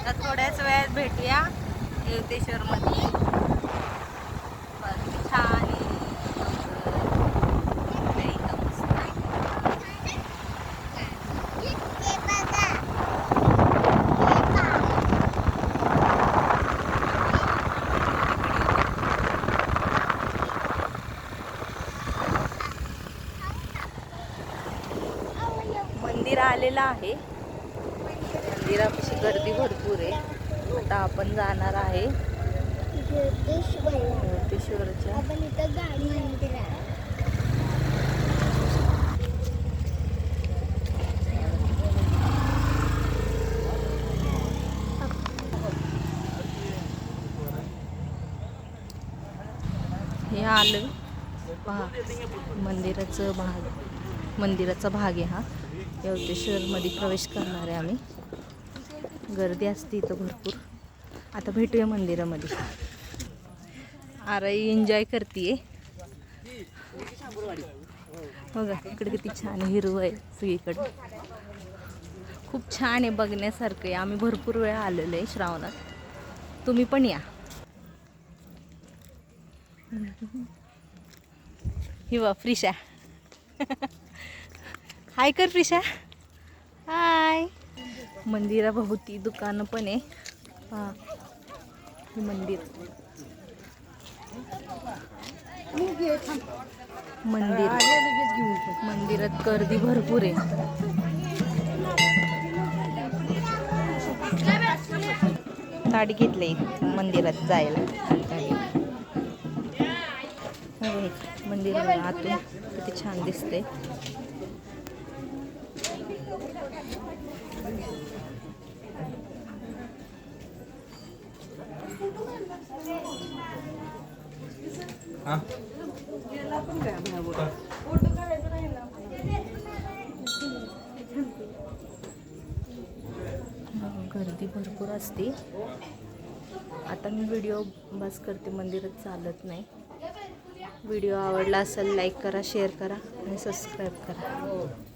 आता थोड्याच वेळात भेटूया देवतेश्वरमध्ये. छान मंदिर आलेलं आहे. मंदिरापाशी गर्दी भरपूर आहे. आता आपण जाणार आहे. हे आलं. पहा मंदिराचं भाग. मंदिराचा भाग आहे हा. यवतेश्वरमध्ये प्रवेश करणार आहे आम्ही. गर्दी असते इथं भरपूर. आता भेटूया मंदिरामध्ये. आराई एन्जॉय करते बघा इकडे किती छान हिरवं आहे सगळीकडे. खूप छान आहे बघण्यासारखं आहे. आम्ही भरपूर वेळा आलेलो आहे श्रावणात. तुम्ही पण या. हिवा फ्रिशा. हाय कर फ्रिशा. मंदिराभोवती दुकानं पण आहे. हां. हे मंदिर. मंदिर. मंदिरात गर्दी भरपूर आहे. गाडी घेतली मंदिरात जायला. हो, मंदिर आतून किती छान दिसते गर्दी भरपूर असते. आता मी व्हिडिओ बस करते मंदिरात चालत नाही. व्हिडिओ आवडला असेल लाईक करा शेअर करा आणि सबस्क्राईब करा.